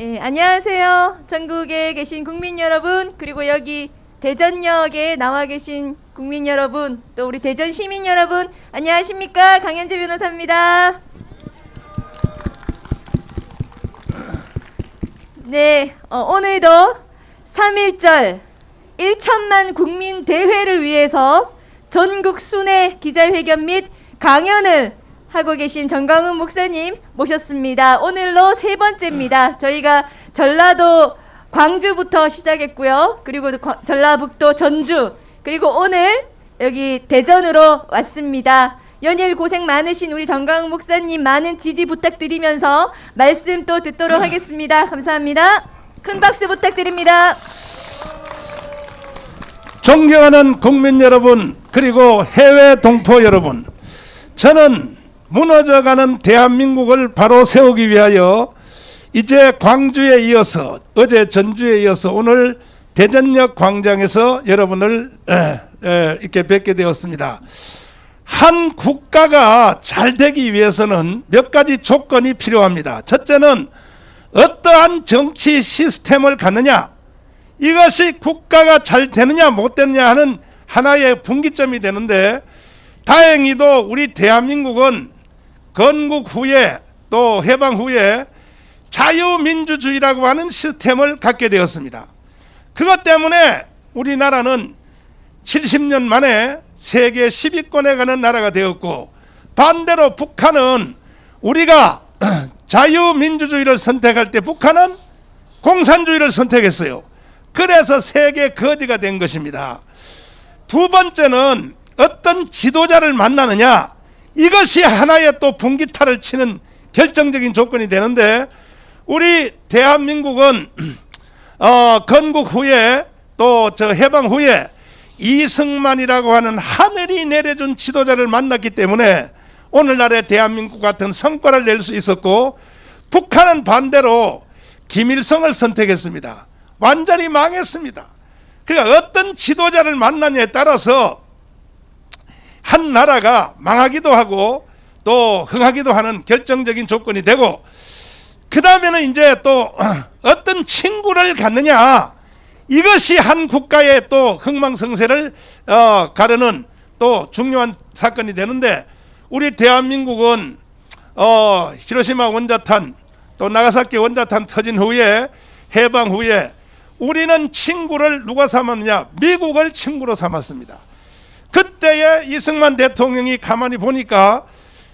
예, 안녕하세요. 전국에 계신 국민 여러분, 그리고 여기 대전역에 나와 계신 국민 여러분, 또 우리 대전 시민 여러분, 안녕하십니까? 강현재 변호사입니다. 네, 어, 오늘도 3.1절 1천만 국민 대회를 위해서 전국 순회 기자회견 및 강연을 하고 계신 정광훈 목사님 모셨습니다. 오늘로 세 번째입니다. 저희가 전라도 광주부터 시작했고요. 그리고 과- 전라북도 전주, 그리고 오늘 여기 대전으로 왔습니다. 연일 고생 많으신 우리 정광훈 목사님 많은 지지 부탁드리면서 말씀 또 듣도록 하겠습니다. 감사합니다. 큰 박수 부탁드립니다. 존경하는 국민 여러분 그리고 해외 동포 여러분 저는 무너져가는 대한민국을 바로 세우기 위하여 이제 광주에 이어서 어제 전주에 이어서 오늘 대전역 광장에서 여러분을 에, 에, 이렇게 뵙게 되었습니다. 한 국가가 잘 되기 위해서는 몇 가지 조건이 필요합니다. 첫째는 어떠한 정치 시스템을 갖느냐 이것이 국가가 잘 되느냐 못 되느냐 하는 하나의 분기점이 되는데 다행히도 우리 대한민국은 건국 후에 또 해방 후에 자유민주주의라고 하는 시스템을 갖게 되었습니다. 그것 때문에 우리나라는 70년 만에 세계 10위권에 가는 나라가 되었고 반대로 북한은 우리가 자유민주주의를 선택할 때 북한은 공산주의를 선택했어요. 그래서 세계 거지가 된 것입니다. 두 번째는 어떤 지도자를 만나느냐 이것이 하나의 또 분기타를 치는 결정적인 조건이 되는데 우리 대한민국은 어, 건국 후에 또 저 해방 후에 이승만이라고 하는 하늘이 내려준 지도자를 만났기 때문에 오늘날의 대한민국 같은 성과를 낼 수 있었고 북한은 반대로 김일성을 선택했습니다. 완전히 망했습니다. 그러니까 어떤 지도자를 만나냐에 따라서 한 나라가 망하기도 하고 또 흥하기도 하는 결정적인 조건이 되고 그 다음에는 이제 또 어떤 친구를 갖느냐 이것이 한 국가의 또 흥망성쇠를 어, 가르는 또 중요한 사건이 되는데 우리 대한민국은 어, 히로시마 원자탄 또 나가사키 원자탄 터진 후에 해방 후에 우리는 친구를 누가 삼았느냐 미국을 친구로 삼았습니다. 그때에 이승만 대통령이 가만히 보니까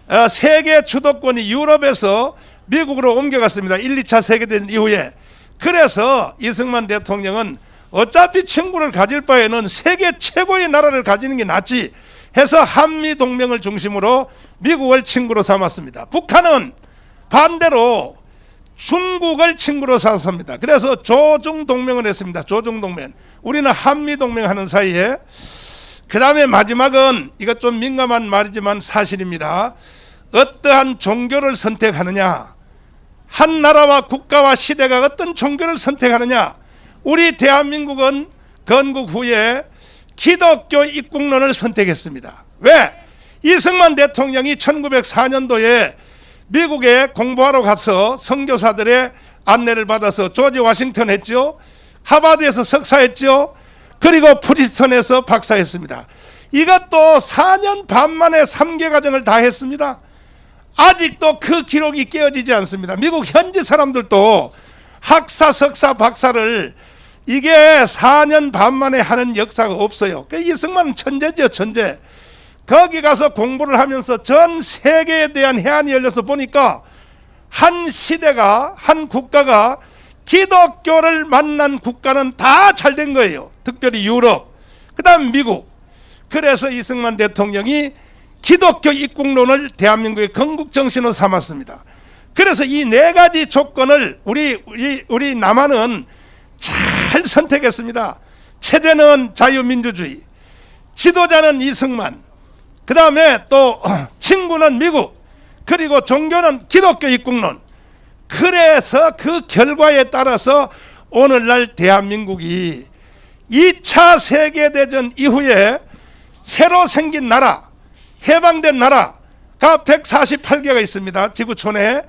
어, 세계 주도권이 유럽에서 미국으로 옮겨갔습니다. 1, 2차 세계대전 이후에. 그래서 이승만 대통령은 어차피 친구를 가질 바에는 세계 최고의 나라를 가지는 게 낫지 해서 한미 동맹을 중심으로 미국을 친구로 삼았습니다. 북한은 반대로 중국을 친구로 삼았습니다. 그래서 조중 동맹을 했습니다. 조중 동맹. 우리는 한미 동맹 하는 사이에 그 다음에 마지막은 이것 좀 민감한 말이지만 사실입니다. 어떠한 종교를 선택하느냐, 한 나라와 국가와 시대가 어떤 종교를 선택하느냐, 우리 대한민국은 건국 후에 기독교 입국론을 선택했습니다. 왜? 이승만 대통령이 1904년도에 미국에 공부하러 가서 선교사들의 안내를 받아서 조지 워싱턴 했죠. 하버드에서 석사했죠. 그리고 프리스턴에서 박사했습니다. 이것도 4년 반 만에 3개 과정을 다 했습니다. 아직도 그 기록이 깨어지지 않습니다. 미국 현지 사람들도 학사, 석사, 박사를 이게 4년 반 만에 하는 역사가 없어요. 그 이승만은 천재죠, 천재. 거기 가서 공부를 하면서 전 세계에 대한 해안이 열려서 보니까 한 시대가, 한 국가가 기독교를 만난 국가는 다 잘 된 거예요. 특별히 유럽, 그 다음 미국. 그래서 이승만 대통령이 기독교 입국론을 대한민국의 건국 정신으로 삼았습니다. 그래서 이 네 가지 조건을 우리 우리 우리 남한은 잘 선택했습니다. 체제는 자유민주주의, 지도자는 이승만, 그 다음에 또 친구는 미국, 그리고 종교는 기독교 입국론. 그래서 그 결과에 따라서 오늘날 대한민국이 2차 세계대전 이후에 새로 생긴 나라, 해방된 나라가 148개가 있습니다. 지구촌에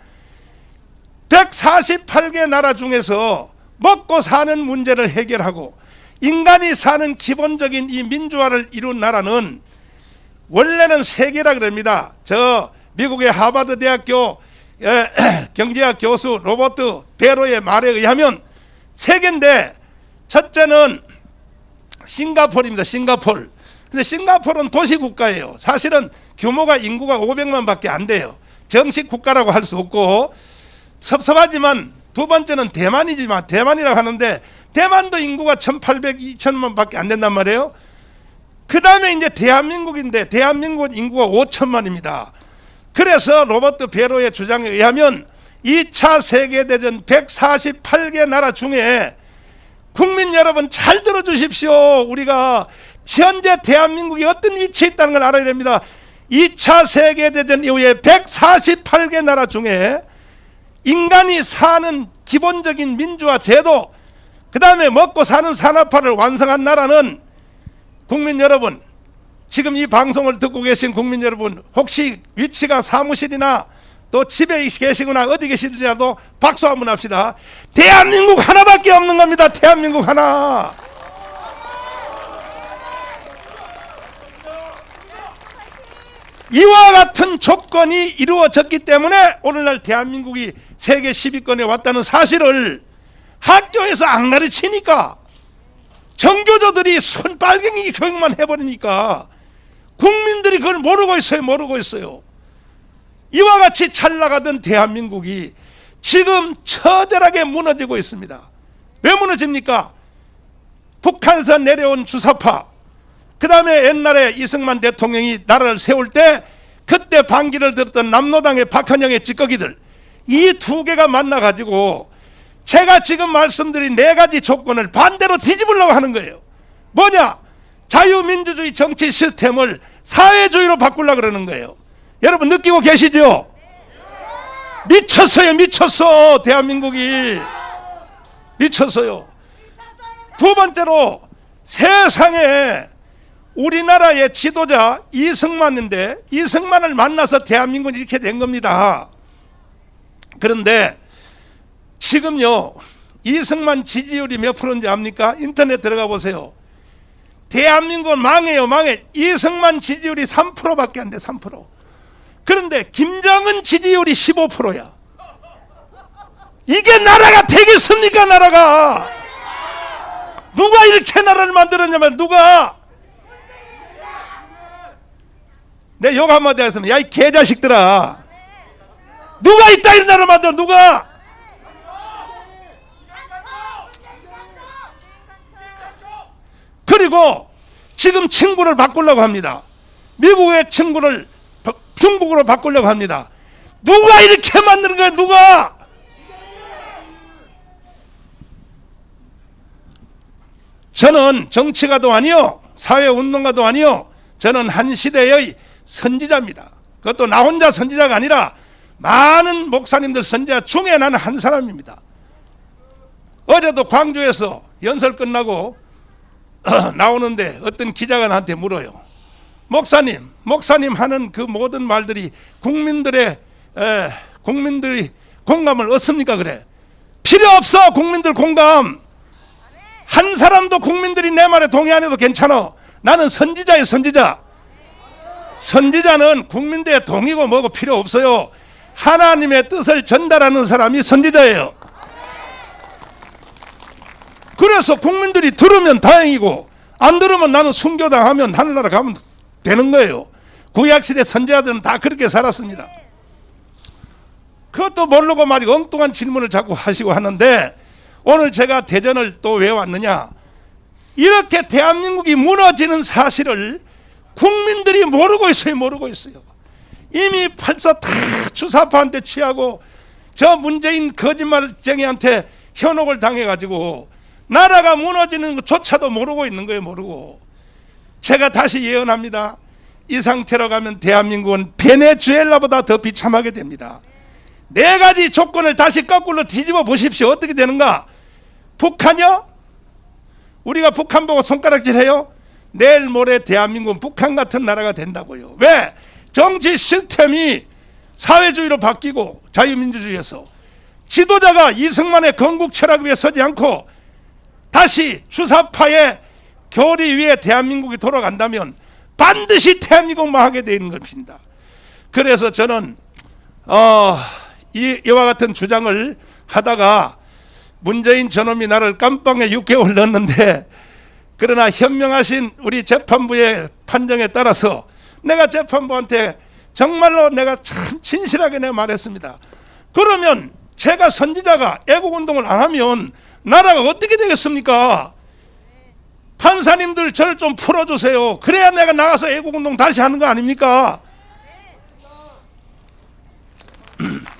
148개 나라 중에서 먹고 사는 문제를 해결하고 인간이 사는 기본적인 이 민주화를 이룬 나라는 원래는 세 개라 그럽니다. 저 미국의 하버드 대학교 에, 경제학 교수 로버트 베로의 말에 의하면 세 개인데 첫째는 싱가포르입니다. 싱가포르. 근데 싱가포르는 도시 국가예요. 사실은 규모가 인구가 500만 밖에 안 돼요. 정식 국가라고 할 수 없고 섭섭하지만 두 번째는 대만이지만 대만이라고 하는데 대만도 인구가 1,800, 2천만밖에 안 된단 말이에요. 그 다음에 이제 대한민국인데 대한민국 인구가 5천만입니다. 그래서 로버트 베로의 주장에 의하면 2차 세계대전 148개 나라 중에 국민 여러분 잘 들어주십시오. 우리가 현재 대한민국이 어떤 위치에 있다는 걸 알아야 됩니다. 2차 세계대전 이후에 148개 나라 중에 인간이 사는 기본적인 민주화 제도, 그 다음에 먹고 사는 산업화를 완성한 나라는 국민 여러분, 지금 이 방송을 듣고 계신 국민 여러분, 혹시 위치가 사무실이나 또 집에 계시거나 어디 계시더라도 박수 한번 합시다. 대한민국 하나밖에 없는 겁니다. 대한민국 하나. 이와 같은 조건이 이루어졌기 때문에 오늘날 대한민국이 세계 10위권에 왔다는 사실을 학교에서 안 가르치니까 정교조들이 순 빨갱이 교육만 해버리니까 국민들이 그걸 모르고 있어요 모르고 있어요 이와 같이 잘 나가던 대한민국이 지금 처절하게 무너지고 있습니다 왜 무너집니까 북한에서 내려온 주사파 그 다음에 옛날에 이승만 대통령이 나라를 세울 때 그때 반기를 들었던 남로당의 박헌영의 찌꺼기들 이 두 개가 만나가지고 제가 지금 말씀드린 네 가지 조건을 반대로 뒤집으려고 하는 거예요. 뭐냐? 자유민주주의 정치 시스템을 사회주의로 바꾸려고 그러는 거예요. 여러분 느끼고 계시죠? 미쳤어요, 미쳤어. 대한민국이. 미쳤어요. 두 번째로 세상에 우리나라의 지도자 이승만인데 이승만을 만나서 대한민국이 이렇게 된 겁니다. 그런데 지금요 이승만 지지율이 몇 프로인지 압니까? 인터넷 들어가 보세요. 대한민국은 망해요, 망해. 이승만 지지율이 3%밖에 안 돼, 3%. 그런데 김정은 지지율이 15%야. 이게 나라가 되겠습니까, 나라가? 누가 이렇게 나라를 만들었냐면 누가? 내 욕 한마디 하겠습니다. 야, 이 개자식들아. 누가 이따 이런 나라를 만들어, 누가? 그리고 지금 친구를 바꾸려고 합니다. 미국의 친구를 바- 중국으로 바꾸려고 합니다. 누가 이렇게 만드는 거야, 누가? 저는 정치가도 아니요, 사회운동가도 아니요, 저는 한 시대의 선지자입니다. 그것도 나 혼자 선지자가 아니라 많은 목사님들 선지자 중에 나는 한 사람입니다. 어제도 광주에서 연설 끝나고 나오는데 어떤 기자가 나한테 물어요. 목사님, 목사님 하는 그 모든 말들이 국민들의 에, 국민들이 공감을 얻습니까? 그래. 필요 없어 국민들 공감. 한 사람도 국민들이 내 말에 동의 안 해도 괜찮아. 나는 선지자의 선지자. 선지자는 국민들의 동의고 뭐고 필요 없어요. 하나님의 뜻을 전달하는 사람이 선지자예요. 그래서 국민들이 들으면 다행이고 안 들으면 나는 순교당하면 하늘나라 가면 되는 거예요. 구약시대 선지자들은 다 그렇게 살았습니다. 그것도 모르고 막 엉뚱한 질문을 자꾸 하시고 하는데 오늘 제가 대전을 또 왜 왔느냐 이렇게 대한민국이 무너지는 사실을 국민들이 모르고 있어요 모르고 있어요 이미 벌써 다 주사파한테 취하고 저 문재인 거짓말쟁이한테 현혹을 당해가지고 나라가 무너지는 것조차도 모르고 있는 거예요 모르고 제가 다시 예언합니다 이 상태로 가면 대한민국은 베네수엘라보다 더 비참하게 됩니다 네 가지 조건을 다시 거꾸로 뒤집어 보십시오 어떻게 되는가 북한이요? 우리가 북한 보고 손가락질 해요? 내일 모레 대한민국은 북한 같은 나라가 된다고요. 왜? 정치 시스템이 사회주의로 바뀌고 자유민주주의에서 지도자가 이승만의 건국 철학 위에 서지 않고 다시 주사파의 교리 위에 대한민국이 돌아간다면 반드시 대한민국 망하게 되는 것입니다. 그래서 저는 어, 이, 이와 같은 주장을 하다가 문재인 저놈이 나를 깜빵에 6개월 넣었는데 그러나 현명하신 우리 재판부의 판정에 따라서 내가 재판부한테 정말로 내가 참 진실하게 내가 말했습니다. 그러면 제가 선지자가 애국운동을 안 하면 나라가 어떻게 되겠습니까? 판사님들 저를 좀 풀어주세요. 그래야 내가 나가서 애국운동 다시 하는 거 아닙니까?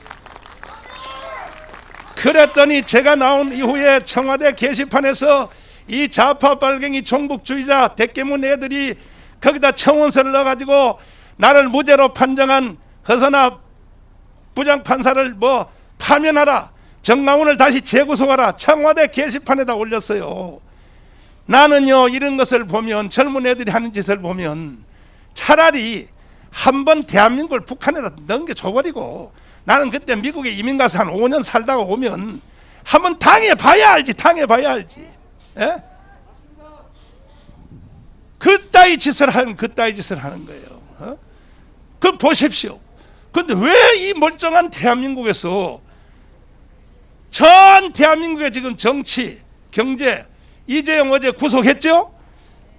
그랬더니 제가 나온 이후에 청와대 게시판에서 이 좌파 빨갱이 종북주의자 대깨문 애들이 거기다 청원서를 넣어가지고 나를 무죄로 판정한 허선아 부장판사를 뭐 파면하라. 정강훈을 다시 재구속하라. 청와대 게시판에다 올렸어요. 나는요 이런 것을 보면 젊은 애들이 하는 짓을 보면 차라리 한 번 대한민국을 북한에다 넘겨줘버리고 나는 그때 미국에 이민 가서 한 5년 살다가 오면 한 번 당해봐야 알지 당해봐야 알지. 예? 그따위 짓을 하는 그따위 짓을 하는 거예요. 어? 그 보십시오. 근데 왜 이 멀쩡한 대한민국에서 전 대한민국의 지금 정치 경제 이재용 어제 구속했죠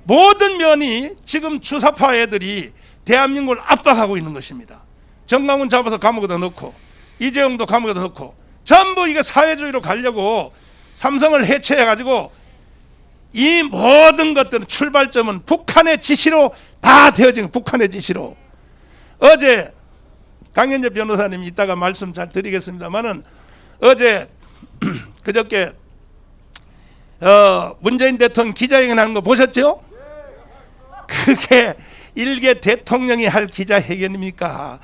모든 면이 지금 주사파 애들이 대한민국을 압박하고 있는 것입니다. 정강훈 잡아서 감옥에다 넣고 이재용도 감옥에다 넣고 전부 이게 사회주의로 가려고 삼성을 해체해 가지고 이 모든 것들은 출발점은 북한의 지시로 다 되어진 북한의 지시로 어제 강현재 변호사님 이따가 말씀 잘 드리겠습니다만은 어제 그저께 어, 문재인 대통령 기자회견 하는 거 보셨죠? 그게 일개 대통령이 할 기자회견입니까?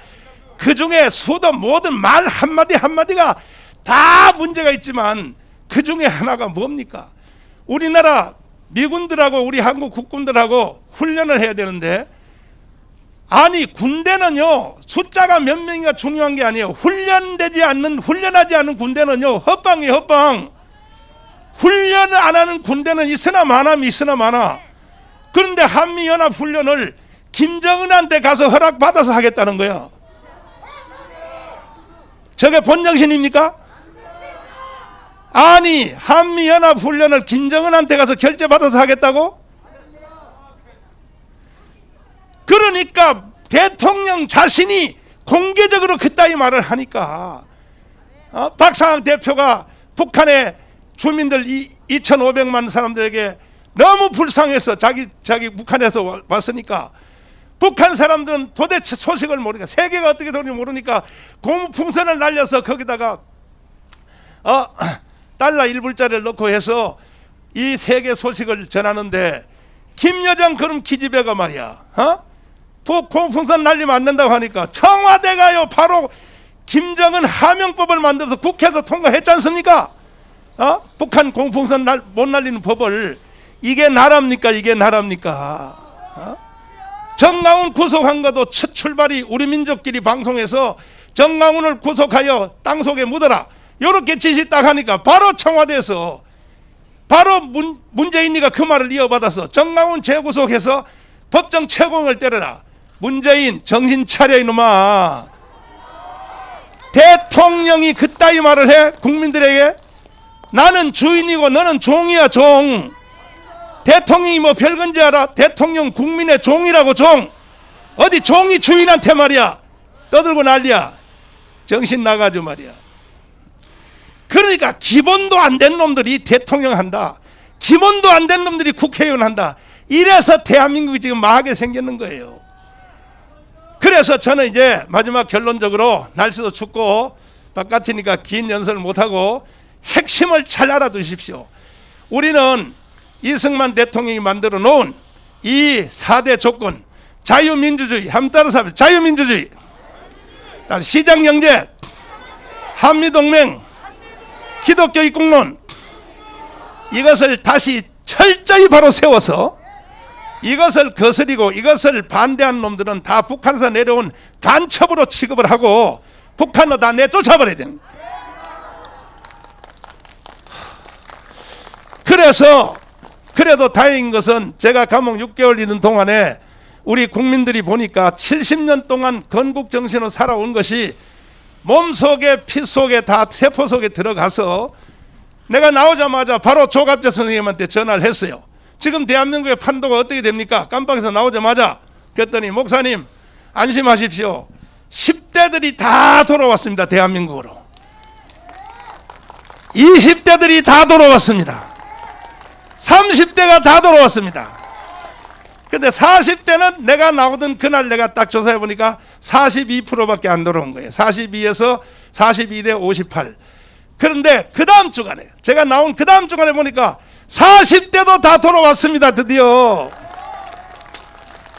그 중에 수도 모든 말 한마디 한마디가 다 문제가 있지만 그 중에 하나가 뭡니까? 우리나라 미군들하고 우리 한국 국군들하고 훈련을 해야 되는데 아니 군대는요 숫자가 몇 명이가 중요한 게 아니에요 훈련되지 않는 훈련하지 않은 군대는요 헛방이에요 헛방 훈련을 안 하는 군대는 있으나 마나 있으나 마나 그런데 한미연합 훈련을 김정은한테 가서 허락받아서 하겠다는 거야 저게 본정신입니까? 아니 한미연합 훈련을 김정은한테 가서 결제받아서 하겠다고? 그러니까 대통령 자신이 공개적으로 그따위 말을 하니까 어? 박상학 대표가 북한의 주민들 이, 2,500만 사람들에게 너무 불쌍해서 자기 자기 북한에서 와- 왔으니까 북한 사람들은 도대체 소식을 모르니까 세계가 어떻게 되는지 모르니까 고무풍선을 날려서 거기다가 어, 달러 1불짜리를 넣고 해서 이 세계 소식을 전하는데 김여정 그럼 기집애가 말이야 어? 그 공풍선 날리면 안 된다고 하니까 청와대가요 바로 김정은 하명법을 만들어서 국회에서 통과했지 않습니까? 어? 북한 공풍선 날, 못 날리는 법을 이게 나랍니까? 이게 나랍니까? 어? 정강훈 구속한 것도 첫 출발이 우리 민족끼리 방송에서 정강훈을 구속하여 땅 속에 묻어라 이렇게 지시 딱 하니까 바로 청와대에서 바로 문, 문재인이가 그 말을 이어받아서 정강훈 재구속해서 법정 채공을 때려라 문재인 정신 차려 이놈아. 대통령이 그따위 말을 해? 국민들에게? 나는 주인이고 너는 종이야 종. 대통령이 뭐 별건지 알아? 대통령 국민의 종이라고 종. 어디 종이 주인한테 말이야? 떠들고 난리야. 정신 나가죠 말이야. 그러니까 기본도 안 된 놈들이 대통령 한다. 기본도 안 된 놈들이 국회의원 한다. 이래서 대한민국이 지금 망하게 생겼는 거예요 그래서 저는 이제 마지막 결론적으로 날씨도 춥고 바깥이니까 긴 연설을 못하고 핵심을 잘 알아두십시오. 우리는 이승만 대통령이 만들어 놓은 이 4대 조건 자유민주주의 함 따라서 합시다. 자유민주주의 시장경제 한미동맹 기독교 입국론 이것을 다시 철저히 바로 세워서 이것을 거스리고 이것을 반대한 놈들은 다 북한에서 내려온 간첩으로 취급을 하고 북한으로 다 내쫓아버려야 되는 그래서 그래도 다행인 것은 제가 감옥 6개월 있는 동안에 우리 국민들이 보니까 70년 동안 건국 정신으로 살아온 것이 몸 속에 피 속에 다 세포 속에 들어가서 내가 나오자마자 바로 조갑재 선생님한테 전화를 했어요. 지금 대한민국의 판도가 어떻게 됩니까? 깜빡에서 나오자마자 그랬더니 목사님 안심하십시오. 10대들이 다 돌아왔습니다. 대한민국으로. 20대들이 다 돌아왔습니다. 30대가 다 돌아왔습니다. 근데 40대는 내가 나오던 그날 내가 딱 조사해 보니까 42%밖에 안 돌아온 거예요. 42에서 42대 58. 그런데 그 다음 주간에 제가 나온 그 다음 주간에 보니까 40대도 다 돌아왔습니다. 드디어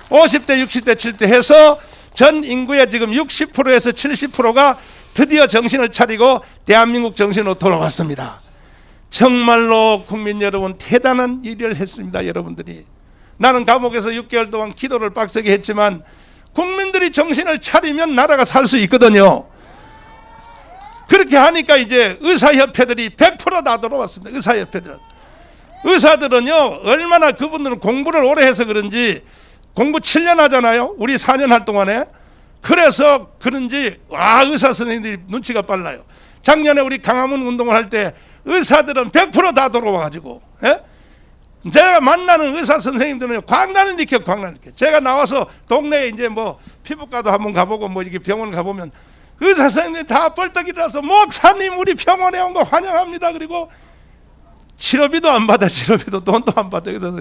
50대, 60대, 70대 해서 전 인구의 지금 60%에서 70%가 드디어 정신을 차리고 대한민국 정신으로 돌아왔습니다. 정말로 국민 여러분 대단한 일을 했습니다. 여러분들이 나는 감옥에서 6개월 동안 기도를 빡세게 했지만 국민들이 정신을 차리면 나라가 살 수 있거든요. 그렇게 하니까 이제 의사협회들이 100%다 돌아왔습니다. 의사협회들은. 의사들은요, 얼마나 그분들은 공부를 오래 해서 그런지 공부 7년 하잖아요. 우리 4년 할 동안에. 그래서 그런지, 와, 의사 선생님들이 눈치가 빨라요. 작년에 우리 강화문 운동을 할 때 의사들은 100%다 돌아와가지고, 예? 제가 만나는 의사 선생님들은 광란을 일으켜 광란을 일으켜 제가 나와서 동네에 이제 뭐 피부과도 한번 가보고 뭐 이렇게 병원 가보면 의사 선생님이 다 벌떡 일어나서 목사님 우리 병원에 온 거 환영합니다 그리고 치료비도 안 받아 치료비도 돈도 안 받아. 그래서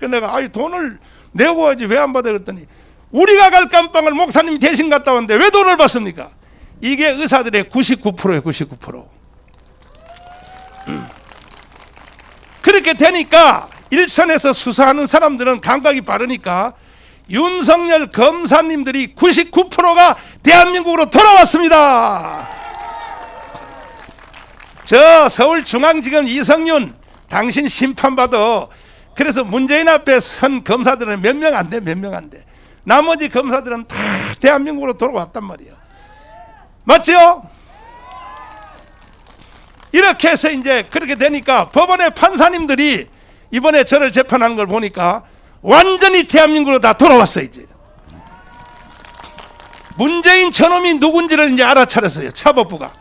내가 아이 돈을 내고 와야지 왜 안 받아? 그랬더니 우리가 갈 깜빵을 목사님이 대신 갔다 왔는데 왜 돈을 받습니까? 이게 의사들의 99%예요 99% 그렇게 되니까 일선에서 수사하는 사람들은 감각이 빠르니까 윤석열 검사님들이 99%가 대한민국으로 돌아왔습니다. 저 서울중앙지검 이성윤 당신 심판받아 그래서 문재인 앞에 선 검사들은 몇 명 안 돼, 몇 명 안 돼. 나머지 검사들은 다 대한민국으로 돌아왔단 말이에요. 맞죠? 이렇게 해서 이제 그렇게 되니까 법원의 판사님들이 이번에 저를 재판하는 걸 보니까 완전히 대한민국으로 다 돌아왔어요 이제 문재인 저놈이 누군지를 이제 알아차렸어요 사법부가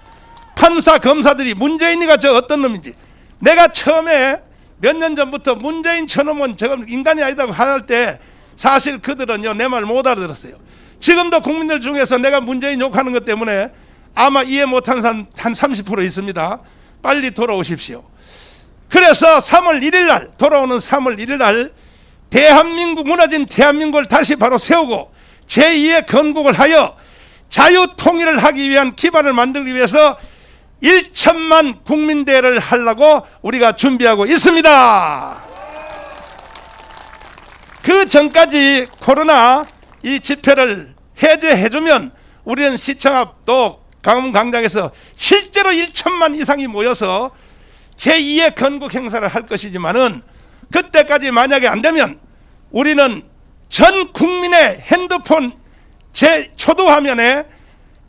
판사 검사들이 문재인이가 저 어떤 놈인지. 내가 처음에 몇 년 전부터 문재인 저놈은 저거 인간이 아니다고 할때 사실 그들은요 내 말 못 알아들었어요. 지금도 국민들 중에서 내가 문재인 욕하는 것 때문에 아마 이해 못하는 사람 한 30% 있습니다. 빨리 돌아오십시오. 그래서 3월 1일 날 돌아오는 3월 1일 날 대한민국 무너진 대한민국을 다시 바로 세우고 제2의 건국을 하여 자유 통일을 하기 위한 기반을 만들기 위해서 1천만 국민대회를 하려고 우리가 준비하고 있습니다. 그 전까지 코로나 이 집회를 해제해주면 우리는 시청 앞또 강원 광장에서 실제로 1천만 이상이 모여서 제2의 건국 행사를 할 것이지만은 그때까지 만약에 안 되면 우리는 전 국민의 핸드폰 제 초도 화면에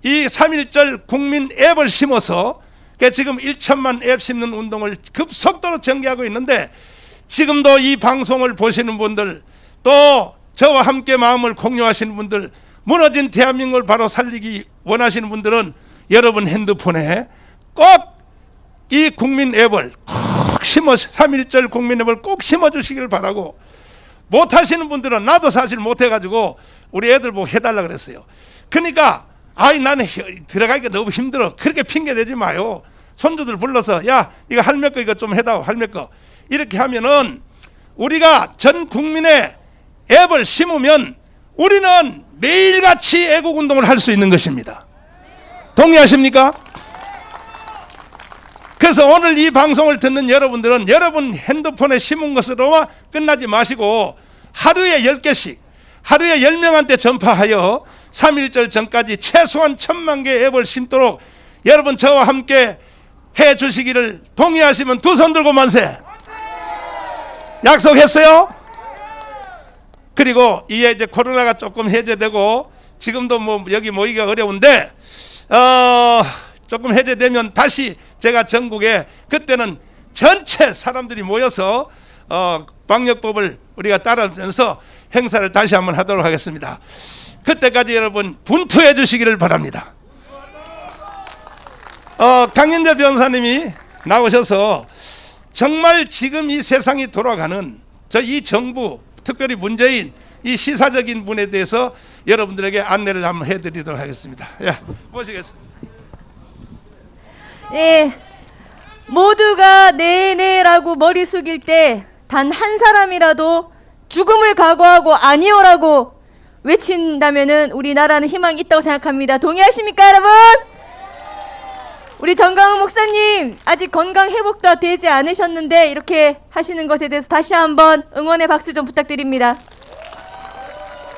이 3.1절 국민 앱을 심어서 그러니까 지금 1천만 앱 심는 운동을 급속도로 전개하고 있는데 지금도 이 방송을 보시는 분들 또 저와 함께 마음을 공유하시는 분들 무너진 대한민국을 바로 살리기 원하시는 분들은 여러분 핸드폰에 꼭 이 국민 앱을 꼭 심어 3.1절 국민 앱을 꼭 심어 주시길 바라고 못 하시는 분들은 나도 사실 못 해가지고 우리 애들 보고 해달라 그랬어요. 그러니까 아이 나는 혀- 들어가기가 너무 힘들어. 그렇게 핑계 대지 마요. 손주들 불러서 야 이거 할매 거 이거 좀 해다오 할매 거 이렇게 하면은 우리가 전 국민의 앱을 심으면 우리는 매일같이 애국 운동을 할 수 있는 것입니다. 동의하십니까? 그래서 오늘 이 방송을 듣는 여러분들은 여러분 핸드폰에 심은 것으로만 끝나지 마시고 하루에 10개씩 하루에 10명한테 전파하여 3.1절 전까지 최소한 천만 개 앱을 심도록 여러분 저와 함께 해 주시기를 동의하시면 두 손 들고 만세 약속했어요? 그리고 이게 이제 코로나가 조금 해제되고 지금도 뭐 여기 모이기가 어려운데 어 조금 해제되면 다시 제가 전국에 그때는 전체 사람들이 모여서 어, 방역법을 우리가 따르면서 행사를 다시 한번 하도록 하겠습니다. 그때까지 여러분 분투해 주시기를 바랍니다. 어, 강현재 변호사님이 나오셔서 정말 지금 이 세상이 돌아가는 저 이 정부 특별히 문재인 이 시사적인 분에 대해서 여러분들에게 안내를 한번 해드리도록 하겠습니다. 야 모시겠습니다. 예. 모두가 네네라고 머리 숙일 때 단 한 사람이라도 죽음을 각오하고 아니오라고 외친다면은 우리나라는 희망이 있다고 생각합니다. 동의하십니까, 여러분? 우리 정강훈 목사님 아직 건강 회복도 되지 않으셨는데 이렇게 하시는 것에 대해서 다시 한번 응원의 박수 좀 부탁드립니다.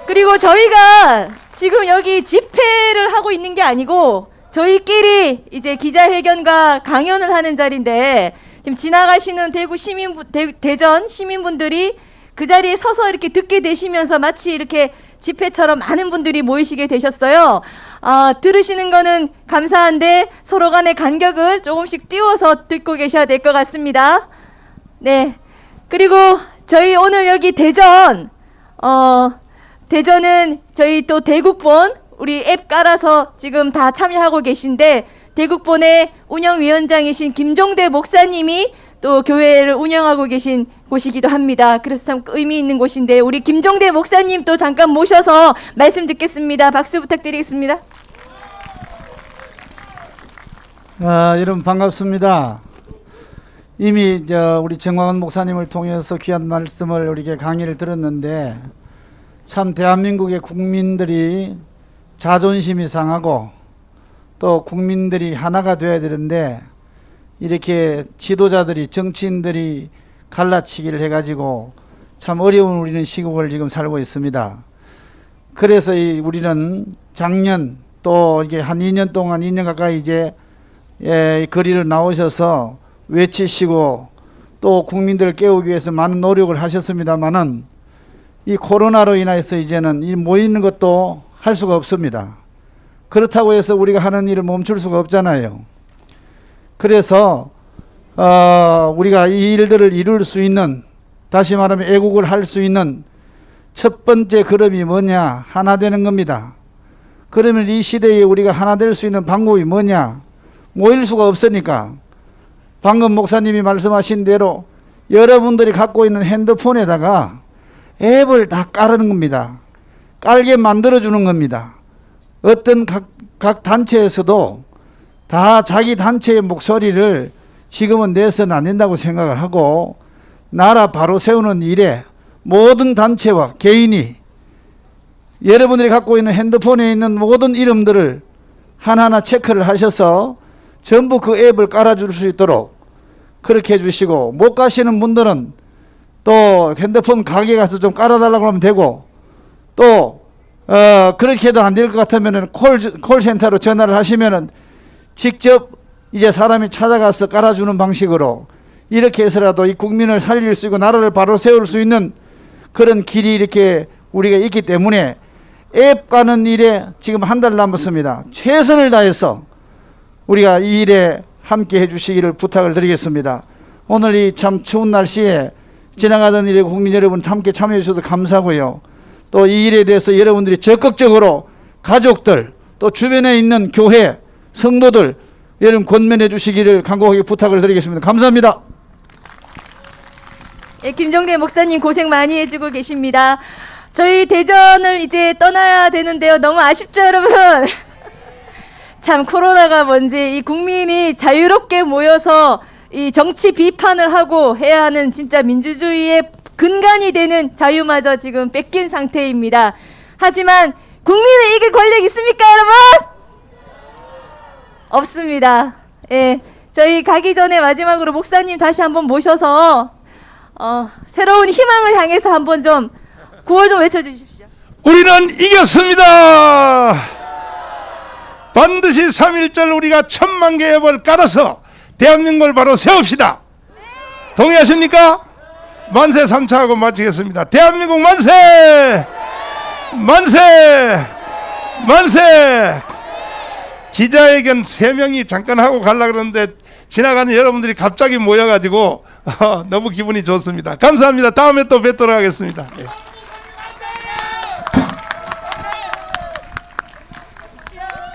그리고 저희가 지금 여기 집회를 하고 있는 게 아니고 저희끼리 이제 기자회견과 강연을 하는 자리인데 지금 지나가시는 대구 시민 대, 대전 시민분들이 그 자리에 서서 이렇게 듣게 되시면서 마치 이렇게 집회처럼 많은 분들이 모이시게 되셨어요. 아, 들으시는 거는 감사한데 서로 간의 간격을 조금씩 띄워서 듣고 계셔야 될 것 같습니다. 네. 그리고 저희 오늘 여기 대전 어 대전은 저희 또 대국본 우리 앱 깔아서 지금 다 참여하고 계신데 대국본의 운영위원장이신 김종대 목사님이 또 교회를 운영하고 계신 곳이기도 합니다. 그래서 참 의미 있는 곳인데 우리 김종대 목사님 또 잠깐 모셔서 말씀 듣겠습니다. 박수 부탁드리겠습니다. 아, 여러분 반갑습니다. 이미 저 우리 정광훈 목사님을 통해서 귀한 말씀을 우리에게 강의를 들었는데 참 대한민국의 국민들이 자존심이 상하고 또 국민들이 하나가 돼야 되는데 이렇게 지도자들이 정치인들이 갈라치기를 해가지고 참 어려운 우리는 시국을 지금 살고 있습니다. 그래서 이 우리는 작년 또 이게 한 2년 동안 2년 가까이 이제 예, 이 거리를 나오셔서 외치시고 또 국민들을 깨우기 위해서 많은 노력을 하셨습니다만은 이 코로나로 인해서 이제는 이 모이는 것도 할 수가 없습니다. 그렇다고 해서 우리가 하는 일을 멈출 수가 없잖아요. 그래서 어, 우리가 이 일들을 이룰 수 있는 다시 말하면 애국을 할 수 있는 첫 번째 걸음이 뭐냐 하나 되는 겁니다. 그러면 이 시대에 우리가 하나 될 수 있는 방법이 뭐냐 모일 수가 없으니까 방금 목사님이 말씀하신 대로 여러분들이 갖고 있는 핸드폰에다가 앱을 다 깔는 겁니다. 깔게 만들어 주는 겁니다. 어떤 각, 각 단체에서도 다 자기 단체의 목소리를 지금은 내서는 안 된다고 생각을 하고 나라 바로 세우는 일에 모든 단체와 개인이 여러분들이 갖고 있는 핸드폰에 있는 모든 이름들을 하나하나 체크를 하셔서 전부 그 앱을 깔아줄 수 있도록 그렇게 해주시고 못 가시는 분들은 또 핸드폰 가게 가서 좀 깔아달라고 하면 되고 또 어, 그렇게 해도 안 될 것 같으면은 콜, 콜센터로 전화를 하시면은 직접 이제 사람이 찾아가서 깔아주는 방식으로 이렇게 해서라도 이 국민을 살릴 수 있고 나라를 바로 세울 수 있는 그런 길이 이렇게 우리가 있기 때문에 앱 가는 일에 지금 한 달 남았습니다. 최선을 다해서 우리가 이 일에 함께 해주시기를 부탁을 드리겠습니다. 오늘 이 참 추운 날씨에 지나가던 일에 국민 여러분 함께 참여해 주셔서 감사하고요. 또 이 일에 대해서 여러분들이 적극적으로 가족들 또 주변에 있는 교회 성도들 여러분 권면해 주시기를 간곡하게 부탁을 드리겠습니다. 감사합니다. 예, 김정대 목사님 고생 많이 해주고 계십니다. 저희 대전을 이제 떠나야 되는데요. 너무 아쉽죠, 여러분? 참 코로나가 뭔지 이 국민이 자유롭게 모여서 이 정치 비판을 하고 해야 하는 진짜 민주주의의 근간이 되는 자유마저 지금 뺏긴 상태입니다. 하지만 국민을 이길 권력 있습니까, 여러분? 없습니다. 예. 저희 가기 전에 마지막으로 목사님 다시 한번 모셔서 어, 새로운 희망을 향해서 한번 좀 구호 좀 외쳐 주십시오. 우리는 이겼습니다. 반드시 3.1절 우리가 천만 개의 앱을 깔아서 대한민국을 바로 세웁시다. 동의하십니까? 만세 3차하고 마치겠습니다. 대한민국 만세! 만세! 만세! 기자회견 세 명이 잠깐 하고 가려 그러는데 지나가는 여러분들이 갑자기 모여가지고 어, 너무 기분이 좋습니다. 감사합니다. 다음에 또 뵙도록 하겠습니다. 예.